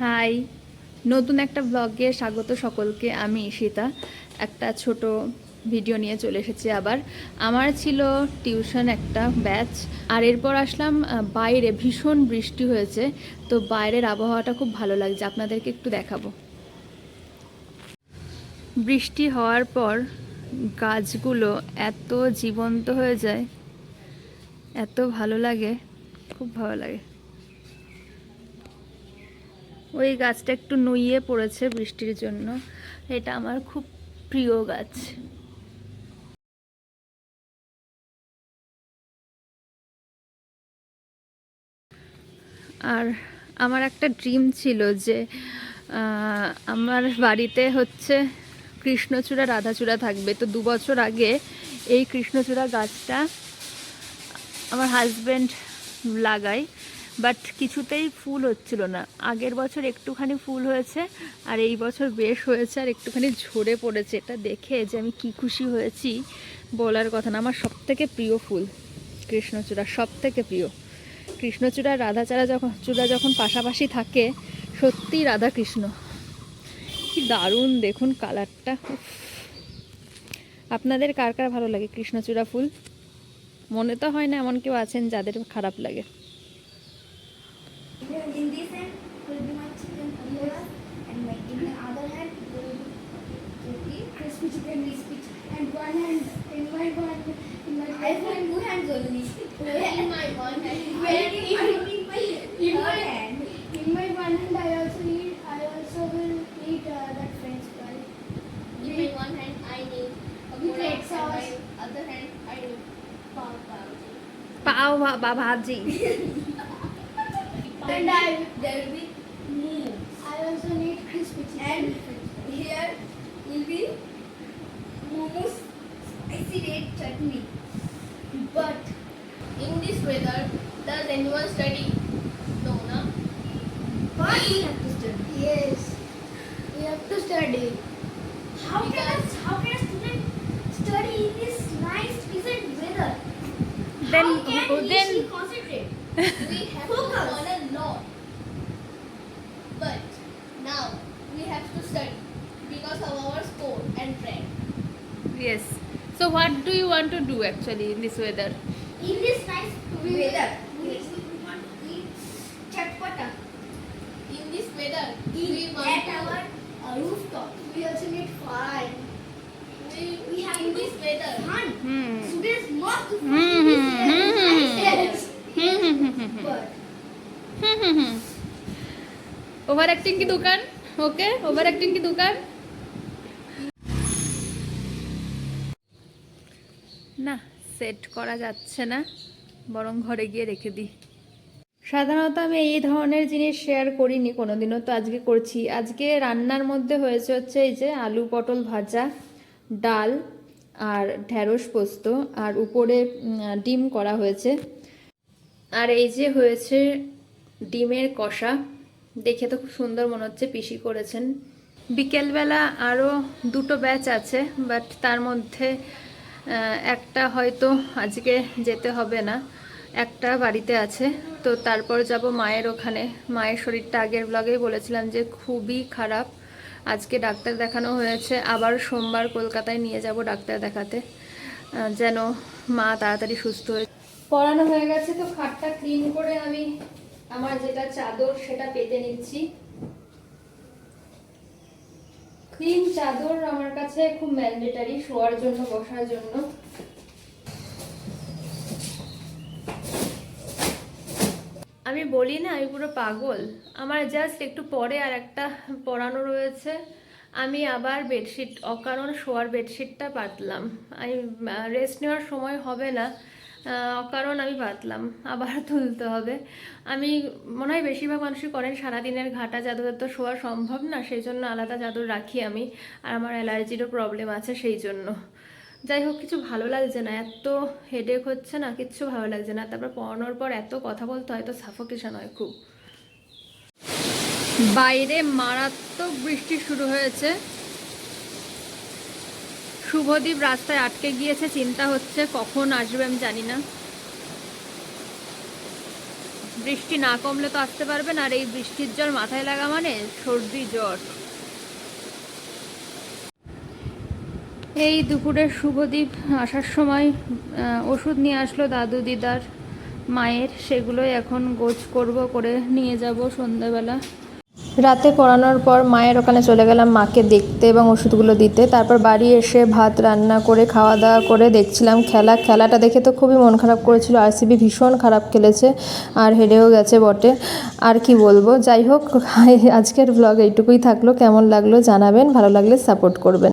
High. নতুন একটা ব্লগে স্বাগত সকলকে, আমি ঈশিতা। একটা ছোট ভিডিও নিয়ে চলে এসেছি আবার। আমার ছিল টিউশন একটা ব্যাচ আর এরপর আসলাম বাইরে ভীষণ বৃষ্টি হয়েছে, তো বাইরের আবহাওয়াটা খুব ভালো লাগছে। আপনাদেরকে একটু দেখাবো। বৃষ্টি হওয়ার পর গাছগুলো এত জীবন্ত হয়ে যায়, এত ভালো লাগে, খুব ভালো লাগে। ওই গাছটা একটু নুইয়ে পড়েছে বৃষ্টির জন্য। এটা আমার খুব প্রিয় গাছ। আর আমার একটা ড্রিম ছিল যে আমার বাড়িতে হচ্ছে কৃষ্ণচূড়া, রাধাচূড়া থাকবে। তো দু বছর আগে এই কৃষ্ণচূড়া গাছটা আমার হাজব্যান্ড লাগায়। বাট কিছুতেই ফুল হচ্ছিল না। আগের বছর একটুখানি ফুল হয়েছে, আর এই বছর বেশ হয়েছে, আর একটুখানি ঝরে পড়েছে। এটা দেখে যে আমি কি খুশি হয়েছি বলার কথা না। আমার সব থেকে প্রিয় ফুল কৃষ্ণচূড়া সব থেকে প্রিয়। কৃষ্ণচূড়া রাধাচারা যখন, চূড়া যখন পাশাপাশি থাকে, সত্যি রাধা কৃষ্ণ কি দারুণ, দেখুন কালারটা। আপনাদের কার কার ভালো লাগে কৃষ্ণচূড়া ফুল? মনে তো হয় না এমন কেউ আছেন যাদের খারাপ লাগে। in this hand will be my chicken pakoras and my in the other hand will be crispy chicken crispy and one hand in my one in my I have two hands only in my one hand where in my in my, in my hand in my one hand I also eat I also will eat uh, that French fry in my one hand I need with egg sauce other hand I need pav pav pav pav bhaji And I there will be momo. I also need crispy chicken. And here will be momo's spicy red chutney. But in this weather, does anyone study? No, no. But we have to study. Yes, we have to study. How can a, how can a student study in this nice pleasant weather? Then how can who- he then- she concentrate? Yes. So what do you want to do actually in this weather? In this nice weather. Chatpata. In this weather, we want at our rooftop. Over acting की दुकान okay over acting की दुकान না set করা যাচ্ছে না। বরং ঘরে গিয়ে রেখে দিই। সাধারণত আমি এই ধরনের জিনিস শেয়ার করিনি, কোনোদিনও তো আজকে করছি। আজকে রান্নার মধ্যে হয়েছে হচ্ছে এই যে আলু পটল ভাজা, ডাল আর ঢ্যাঁড়স পোস্ত আর উপরে ডিম করা হয়েছে। আর এই যে হয়েছে ডিমের কষা, দেখে তো খুব সুন্দর মনে হচ্ছে পিসি করেছেন। বিকেলবেলা আরও দুটো ব্যাচ আছে বাট তার মধ্যে একটা হয়তো আজকে যেতে হবে না। একটা বাড়িতে আছে। তো তারপর যাব মায়ের ওখানে। মায়ের শরীরটা আগের ব্লগেই বলেছিলাম যে খুবই খারাপ। আজকে ডাক্তার দেখানো হয়েছে। আবার সোমবার কলকাতায় নিয়ে যাব ডাক্তার দেখাতে। যেন মা তাড়াতাড়ি সুস্থ হয়ে পড়ানো হয়ে গেছে। তো খাটটা ক্লিন করে আমি আমার যেটা চাদর সেটা পেতে নিচ্ছি। ক্লিন চাদর আমার কাছে খুব ম্যান্ডেটারি শোয়ার জন্য, বসার জন্য। আমি বলি না, আমি পুরো পাগল। আমার জাস্ট একটু পরে আর একটা পরানো রয়েছে। আমি আবার বেডশিট অকারণ শোয়ার বেডশিটটা পাতলাম। আমি রেস্ট নেওয়ার সময় হবে না। আহ, অকারণ আমি পাতলাম আবার তুলতে হবে। আমি মনে হয় বেশিরভাগ মানুষই করেন সারাদিনের ঘাটা চাদর তো শোয়া সম্ভব না সেই জন্য আলাদা চাদর রাখি আমি আর আমার অ্যালার্জিরও প্রবলেম আছে সেই জন্য যাই হোক কিছু ভালো লাগছে না এত হেডেক হচ্ছে না কিচ্ছু ভালো লাগছে না তারপর পড়ানোর পর এত কথা বলতে হয় তো সাফোকেশন হয় খুব। বাইরে মারাত্মক বৃষ্টি শুরু হয়েছে। শুভদীপ রাস্তায় আটকে গিয়েছে, চিন্তা হচ্ছে কখন আসবে আমি জানি না। বৃষ্টি না কমলে তো আসতে পারবেন আর এই বৃষ্টির জল মাথায় লাগা মানে সর্দি জ্বর। এই দুপুরে শুভদ্বীপ আসার সময় ওষুধ নিয়ে আসলো দাদু দিদার মায়ের, সেগুলোই এখন গোছ করব, করে নিয়ে যাব সন্ধ্যাবেলা রাতে পড়ানোর পর মায়ের ওখানে চলে গেলাম মাকে দেখতে এবং ওষুধগুলো দিতে। তারপর বাড়ি এসে ভাত রান্না করে খাওয়া দাওয়া করে দেখছিলাম খেলা। খেলাটা দেখে তো খুবই মন খারাপ করেছিল। আরসিবি ভীষণ খারাপ খেলেছে আর হেরেও গেছে বটে। আর কি বলব? যাই হোক, আজকের ব্লগ এইটুকুই থাকল। কেমন লাগল জানাবেন, ভালো লাগলে সাপোর্ট করবেন।